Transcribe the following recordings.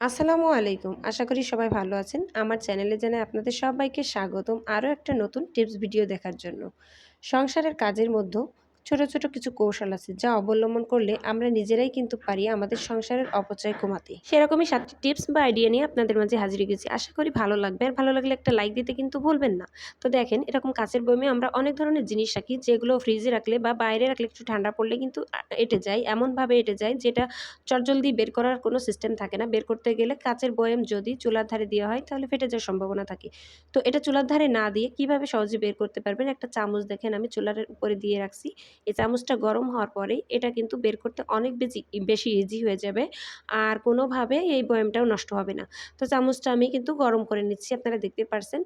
আসসালামু আলাইকুম। আশা করি সবাই ভালো আছেন। আমার চ্যানেলে জানাই আপনাদের সবাইকে স্বাগতম আরও একটা নতুন টিপস ভিডিও দেখার জন্য। সংসারের কাজের মধ্যে ছোট ছোট কিছু কৌশল আছে যা অবলম্বন করলে আমরা নিজেরাই কিন্তু পারি আমাদের সংসারের অপচয় কমাতে। সেরকমই সাতটি টিপস বা আইডিয়া নিয়ে আপনাদের মাঝে হাজির গেছি আশা করি ভালো লাগবে। আর ভালো লাগলে একটা লাইক দিতে কিন্তু ভুলবেন না। তো দেখেন, এরকম কাছের বইমে আমরা অনেক ধরনের জিনিস রাখি যেগুলো ফ্রিজে রাখলে বা বাইরে রাখলে একটু ঠান্ডা পড়লে কিন্তু এটে যায়। এমনভাবে এটে যায় যেটা চটজলদি বের করার কোনো সিস্টেম থাকে না। বের করতে গেলে কাচের বয়াম যদি চুলার ধারে দেওয়া হয় তাহলে ফেটে যাওয়ার সম্ভাবনা থাকে। তো এটা চুলার ধারে না দিয়ে কীভাবে সহজে বের করতে পারবেন? একটা চামচ দেখেন আমি চুলার উপরে দিয়ে রাখছি। এই চামচটা গরম হওয়ার পরেই এটা কিন্তু বের করতে অনেক বেশি বেশি ইজি হয়ে যাবে। আর কোনোভাবে এই বয়ামটাও নষ্ট হবে না। তো চামচটা আমি কিন্তু গরম করে নিচ্ছি, আপনারা দেখতে পারছেন।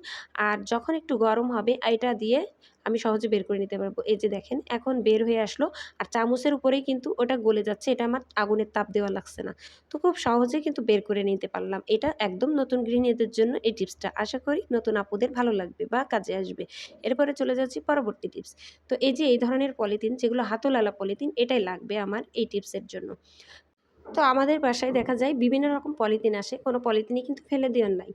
আর যখন একটু গরম হবে, এটা দিয়ে আমি সহজে বের করে নিতে পারব। এই যে দেখেন, এখন বের হয়ে আসলো আর চামচের উপরেই কিন্তু ওটা গলে যাচ্ছে, এটা আমার আগুনের তাপ দেওয়া লাগছে না। তো খুব সহজে কিন্তু বের করে নিতে পারলাম। এটা একদম নতুন গৃহিণীদের জন্য এই টিপসটা। আশা করি নতুন আপুদের ভালো লাগবে বা কাজে আসবে। এরপরে চলে যাচ্ছি পরবর্তী টিপস। তো এই যে এই ধরনের পলিথিন, যেগুলো হাতলালা পলিথিন, এটাই লাগবে আমার এই টিপসের জন্য। তো আমাদের বাসায় দেখা যায় বিভিন্ন রকম পলিথিন আসে। কোনো পলিথিনই কিন্তু ফেলে দেওয়ার নাই।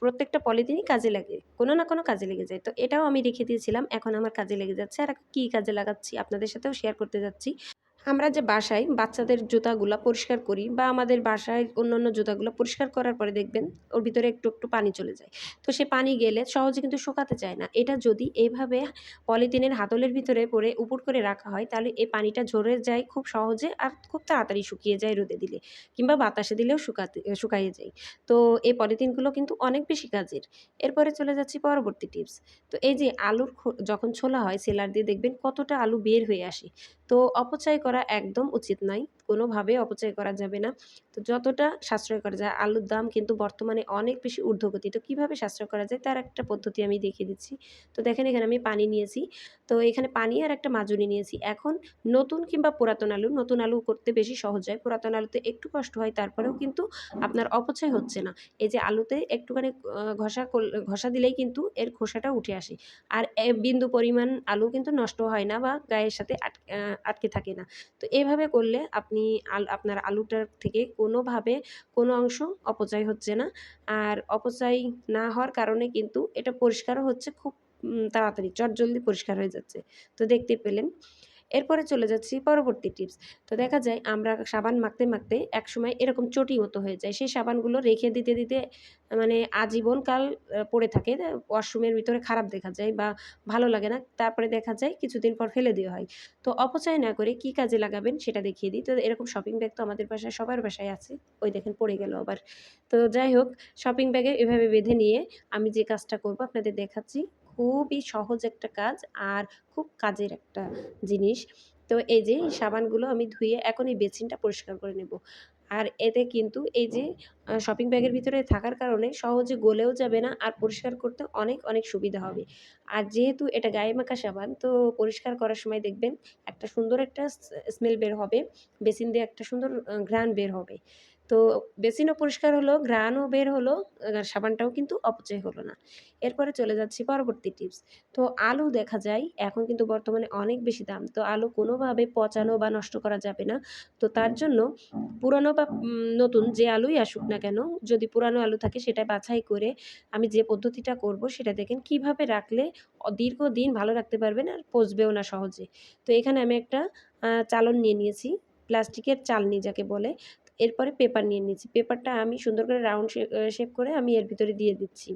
প্রত্যেকটা পলিথিনই কাজে লাগে, কোনো না কোনো কাজে লেগে যায়। তো এটাও আমি রেখে দিয়েছিলাম, এখন আমার কাজে লেগে যাচ্ছে। আর কি কাজে লাগাচ্ছি, আপনাদের সাথেও শেয়ার করতে যাচ্ছি। আমরা যে বাসায় বাচ্চাদের জুতাগুলো পরিষ্কার করি বা আমাদের বাসায় অন্য অন্য জুতাগুলো পরিষ্কার করার পরে দেখবেন ওর ভিতরে একটু একটু পানি চলে যায়। তো সে পানি গেলে সহজে কিন্তু শুকাতে চায় না। এটা যদি এইভাবে পলিথিনের হাতলের ভিতরে পরে উপর করে রাখা হয়, তাহলে এই পানিটা ঝরে যায় খুব সহজে আর খুব তাড়াতাড়ি শুকিয়ে যায় রোদে দিলে কিংবা বাতাসে দিলেও শুকাতে শুকাইয়ে যায়। তো এই পলিথিনগুলো কিন্তু অনেক বেশি কাজের। এরপরে চলে যাচ্ছি পরবর্তী টিপস। তো এই যে আলুর যখন ছোলা হয়, সেলার দিয়ে দেখবেন কতটা আলু বের হয়ে আসে। তো অপচয় করা একদম উচিত নয়। কোনোভাবে অপচয় করা যাবে না। তো যতটা সাশ্রয় করা যায়, আলুর দাম কিন্তু বর্তমানে অনেক বেশি ঊর্ধ্বগতি। তো কীভাবে সাশ্রয় করা যায় তার একটা পদ্ধতি আমি দেখিয়ে দিচ্ছি। তো দেখেন এখানে আমি পানি নিয়েছি। তো এখানে পানি আর একটা মাজুনি নিয়েছি। এখন নতুন কিংবা পুরাতন আলু, নতুন আলু করতে বেশি সহজ হয়। পুরাতন আলুতে একটু কষ্ট হয়, তারপরেও কিন্তু আপনার অপচয় হচ্ছে না। এই যে আলুতে একটুখানি ঘষা ঘষা দিলেই কিন্তু এর খোসাটা উঠে আসে। আর বিন্দু পরিমাণ আলু কিন্তু নষ্ট হয় না বা গায়ের সাথে আটকে থাকে না। তো এভাবে করলে আপনি আল, আপনার আলুটার থেকে কোনোভাবে কোনো অংশ অপচয় হচ্ছে না। আর অপচয় না হওয়ার কারণে কিন্তু এটা পরিষ্কারও হচ্ছে, খুব তাড়াতাড়ি, চটজলদি পরিষ্কার হয়ে যাচ্ছে। তো দেখতে পেলেন। এরপরে চলে যাচ্ছি পরবর্তী টিপস তো দেখা যায় আমরা সাবান মাখতে মাখতে একসময় এরকম চটি মতো হয়ে যায়। সেই সাবানগুলো রেখে দিতে দিতে মানে আজীবনকাল পড়ে থাকে। ওয়াশরুমের ভিতরে খারাপ দেখা যায় বা ভালো লাগে না। তারপরে দেখা যায় কিছুদিন পর ফেলে দেওয়া হয়। তো অপচয় না করে কি কাজে লাগাবেন সেটা দেখিয়ে দিই। তো এরকম শপিং ব্যাগ তো আমাদের বাসায়, সবার বাসায় আছে। ওই দেখেন পড়ে গেল আবার। তো যাই হোক শপিং ব্যাগে এভাবে বেঁধে নিয়ে আমি যে কাজটা করব আপনাদের দেখাচ্ছি। খুবই সহজ একটা কাজ আর খুব কাজের একটা জিনিস। তো এই যে সাবানগুলো আমি ধুয়ে এখন এই বেসিনটা পরিষ্কার করে নেব। আর এতে কিন্তু এই যে শপিং ব্যাগের ভিতরে থাকার কারণে সহজে গলেও যাবে না আর পরিষ্কার করতে অনেক অনেক সুবিধা হবে। আর যেহেতু এটা গায়ে মাখা সাবান, তো পরিষ্কার করার সময় দেখবেন একটা সুন্দর একটা স্মেল বের হবে, বেসিন দিয়ে একটা সুন্দর ঘ্রাণ বের হবে। তো বেসিনও পরিষ্কার হলো, ঘ্রাণও বের হলো সাবানটাও কিন্তু অপচয় হলো না। এরপরে চলে যাচ্ছি পরবর্তী টিপস তো আলু দেখা যায়, এখন কিন্তু বর্তমানে অনেক বেশি দাম। তো আলু কোনোভাবে পচানো বা নষ্ট করা যাবে না। তো তার জন্য পুরানো বা নতুন যে আলুই আসুক না কেন, যদি পুরানো আলু থাকে সেটা বাছাই করে আমি যে পদ্ধতিটা করব সেটা দেখেন কীভাবে রাখলে দীর্ঘদিন ভালো রাখতে পারবেন আর পচবেও না সহজে। তো এখানে আমি একটা চালন নিয়ে নিয়েছি, প্লাস্টিকের চালনি যাকে বলে। এরপরে পেপার নিয়ে নিয়েছি, পেপারটা আমি সুন্দর করে রাউন্ড শেপ করে আমি এর ভিতরে দিয়ে দিচ্ছি।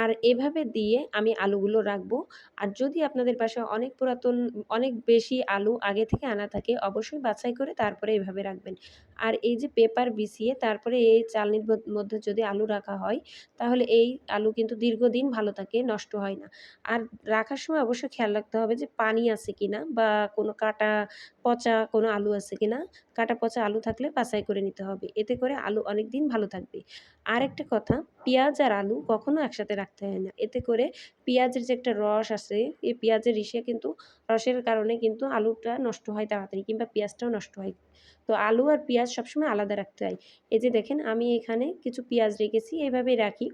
আর এভাবে দিয়ে আমি আলুগুলো রাখব। আর যদি আপনাদের পাশে অনেক পুরাতন, অনেক বেশি আলু আগে থেকে আনা থাকে, অবশ্যই বাছাই করে তারপরে এভাবে রাখবেন। আর এই যে পেপার বিছিয়ে তারপরে এই চালনির মধ্যে যদি আলু রাখা হয়, তাহলে এই আলু কিন্তু দীর্ঘদিন ভালো থাকে, নষ্ট হয় না। আর রাখার সময় অবশ্যই খেয়াল রাখতে হবে যে পানি আছে কি না বা কোনো কাটা পচা কোনো আলু আছে কি না কাটা পচা আলু থাকলে বাছাই করে নিতে হবে। এতে করে আলু অনেক দিন ভালো থাকবে। আর একটা কথা, পেঁয়াজ আর আলু কখনো একসাথে রাখতে হয় না। এতে করে পেঁয়াজের যে একটা রস আছে, এই পেঁয়াজের ইসে কিন্তু, রসের কারণে কিন্তু আলুটা নষ্ট হয় তাড়াতাড়ি কিংবা পেঁয়াজটাও নষ্ট হয়। তো আলু আর পেঁয়াজ সবসময় আলাদা রাখতে হয়। এই যে দেখেন, আমি এখানে কিছু পেঁয়াজ রেখেছি এইভাবেই রাখি।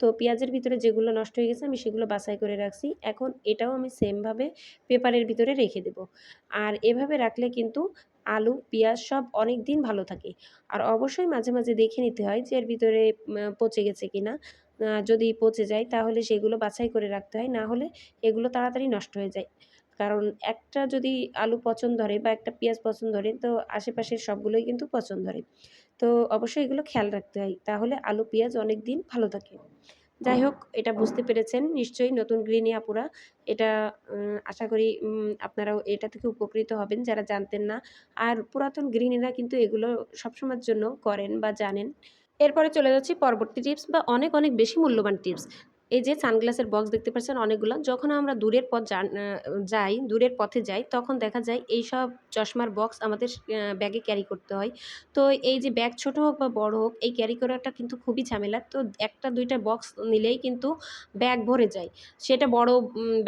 তো পেঁয়াজের ভিতরে যেগুলো নষ্ট হয়ে গেছে, আমি সেগুলো বাছাই করে রাখছি। এখন এটাও আমি সেমভাবে পেপারের ভিতরে রেখে দেব। আর এভাবে রাখলে কিন্তু আলু, পেঁয়াজ সব অনেক দিন ভালো থাকে। আর অবশ্যই মাঝে মাঝে দেখে নিতে হয় যে এর ভিতরে পচে গেছে কিনা। যদি পচে যায়, তাহলে সেগুলো বাছাই করে রাখতে হয়, না হলে এগুলো তাড়াতাড়ি নষ্ট হয়ে যায়। কারণ একটা যদি আলু পচন ধরে বা একটা পেঁয়াজ পচন ধরে, তো আশেপাশের সবগুলোই কিন্তু পচন ধরে। তো অবশ্যই এগুলো খেয়াল রাখতে হয়, তাহলে আলু, পেঁয়াজ অনেক দিন ভালো থাকে। যাই হোক, এটা বুঝতে পেরেছেন, নিশ্চয়ই নতুন গৃহিণী আপুরা এটা আশা করি আপনারাও এটা থেকে উপকৃত হবেন যারা জানতেন না। আর পুরাতন গৃহিণীরা কিন্তু এগুলো সবসময়ের জন্য করেন বা জানেন। এরপরে চলে যাচ্ছি পরবর্তী টিপস বা অনেক অনেক বেশি মূল্যবান টিপস এই যে সানগ্লাসের বক্স দেখতে পাচ্ছেন অনেকগুলো, যখন আমরা দূরের পথ যাই, দূরের পথে যাই, তখন দেখা যায় এই সব চশমার বক্স আমাদের ব্যাগে ক্যারি করতে হয়। তো এই যে ব্যাগ ছোট হোক বা বড় হোক, এই ক্যারি করাটা কিন্তু খুবই ঝামেলা। তো একটা, দুইটা বক্স নিলেই কিন্তু ব্যাগ ভরে যায়। সেটা বড়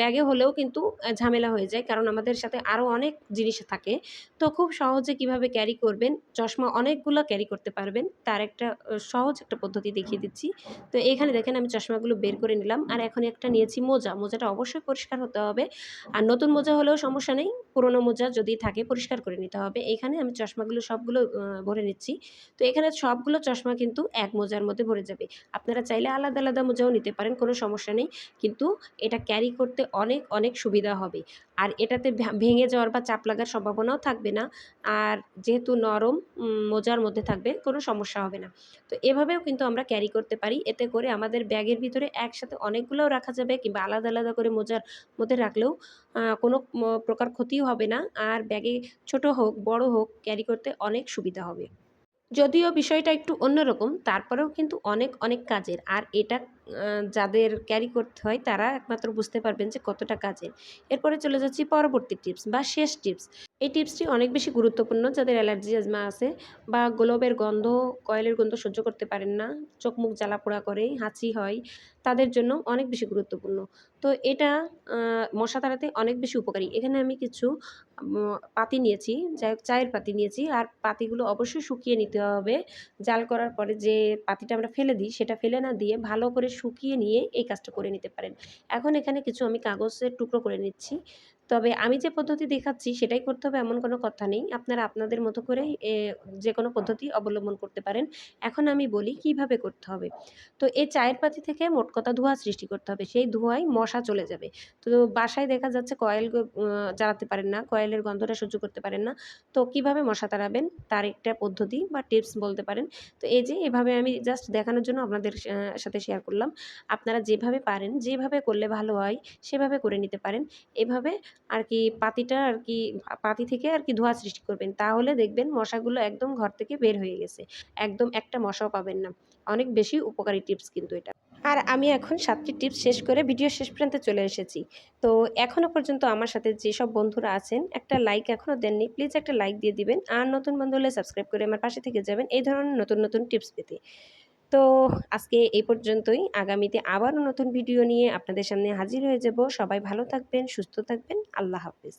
ব্যাগে হলেও কিন্তু ঝামেলা হয়ে যায়, কারণ আমাদের সাথে আরও অনেক জিনিস থাকে। তো খুব সহজে কীভাবে ক্যারি করবেন, চশমা অনেকগুলো ক্যারি করতে পারবেন, তার একটা সহজ একটা পদ্ধতি দেখিয়ে দিচ্ছি। তো এখানে দেখেন আমি চশমাগুলো বের করে নিলাম। আর এখন একটা নিয়েছি মোজা। মোজাটা অবশ্যই পরিষ্কার হতে হবে। আর নতুন মোজা হলেও সমস্যা নেই। পুরনো মোজা যদি থাকে পরিষ্কার করে নিতে হবে। এখানে আমি চশমাগুলো সবগুলো ভরে নিচ্ছি। তো এখানে সবগুলো চশমা কিন্তু এক মোজার মধ্যে ভরে যাবে। আপনারা চাইলে আলাদা আলাদা মোজাও নিতে পারেন কোনো সমস্যা নেই। কিন্তু এটা ক্যারি করতে অনেক অনেক সুবিধা হবে। আর এটাতে ভেঙে যাওয়ার বা চাপ লাগার সম্ভাবনাও থাকবে না। আর যেহেতু নরম মোজার মধ্যে থাকবে কোনো সমস্যা হবে না। তো এভাবেও কিন্তু আমরা ক্যারি করতে পারি। এতে করে আমাদের ব্যাগের ভিতরে একসাথে অনেকগুলোও রাখা যাবে কিংবা আলাদা আলাদা করে মোজার মধ্যে রাখলেও কোনো প্রকার ক্ষতিও হবে না। আর ব্যাগে ছোট হোক, বড় হোক, ক্যারি করতে অনেক সুবিধা হবে। যদিও বিষয়টা একটু অন্যরকম, তারপরেও কিন্তু অনেক অনেক কাজের। আর এটা যাদের ক্যারি করতে হয়, তারা একমাত্র বুঝতে পারবেন যে কতটা কাজের। এরপরে চলে যাচ্ছি পরবর্তী টিপস বা শেষ টিপস। এই টিপসটি অনেক বেশি গুরুত্বপূর্ণ, যাদের অ্যালার্জি, আজমা আছে বা গোলবের গন্ধ, কয়েলের গন্ধ সহ্য করতে পারেন না, চোখ মুখ জ্বালা পোড়া করে হাঁচি হয় তাদের জন্য অনেক বেশি গুরুত্বপূর্ণ। তো এটা মশা তাড়াতে অনেক বেশি উপকারী। এখানে আমি কিছু পাতি নিয়েছি চায়ের পাতি নিয়েছি। আর পাতিগুলো অবশ্যই শুকিয়ে নিতে হবে। জাল করার পরে যে পাতিটা আমরা ফেলে দিই, সেটা ফেলে না দিয়ে ভালো করে শুকিয়ে নিয়ে এই কাজটা করে নিতে পারেন। এখন এখানে কিছু আমি কাগজের টুকরো করে নিচ্ছি। তবে আমি যে পদ্ধতি দেখাচ্ছি, সেটাই করতে হবে, এমন কোনো কথা নেই। আপনারা আপনাদের মতো করে যে কোনো পদ্ধতি অবলম্বন করতে পারেন। এখন আমি বলি কীভাবে করতে হবে। তো এই চায়ের পাতি থেকে মোট কথা ধোঁয়া সৃষ্টি করতে হবে। সেই ধোঁয়ায় মশা চলে যাবে। তো বাসায় দেখা যাচ্ছে কয়েল জ্বালাতে পারেন না, কয়েলের গন্ধটা সহ্য করতে পারেন না। তো কীভাবে মশা তাড়াবেন? তার একটা পদ্ধতি বা টিপস বলতে পারেন। তো এই যে এভাবে আমি জাস্ট দেখানোর জন্য আপনাদের সাথে শেয়ার করলাম। আপনারা যেভাবে পারেন, যেভাবে করলে ভালো হয়, সেভাবে করে নিতে পারেন। এভাবে আর কি পাতিটা আর কি, পাতি থেকে আর কি ধোঁয়া সৃষ্টি করবেন। তাহলে দেখবেন মশাগুলো একদম ঘর থেকে বের হয়ে গেছে। একদম একটা মশাও পাবেন না। অনেক বেশি উপকারী টিপস কিন্তু এটা। আর আমি এখন সাতটি টিপস শেষ করে ভিডিও শেষ পর্যন্ত চলে এসেছি। তো এখনও পর্যন্ত আমার সাথে যেসব বন্ধুরা আছেন, একটা লাইক এখনও দেননি প্লিজ একটা লাইক দিয়ে দিবেন। আর নতুন বন্ধু হলে সাবস্ক্রাইব করে আমার পাশে থেকে যাবেন এই ধরনের নতুন নতুন টিপস পেতে। তো আজকে এই পর্যন্তই। আগামীতে আবারও নতুন ভিডিও নিয়ে আপনাদের সামনে হাজির হয়ে যাব। সবাই ভালো থাকবেন, সুস্থ থাকবেন। আল্লাহ হাফিজ।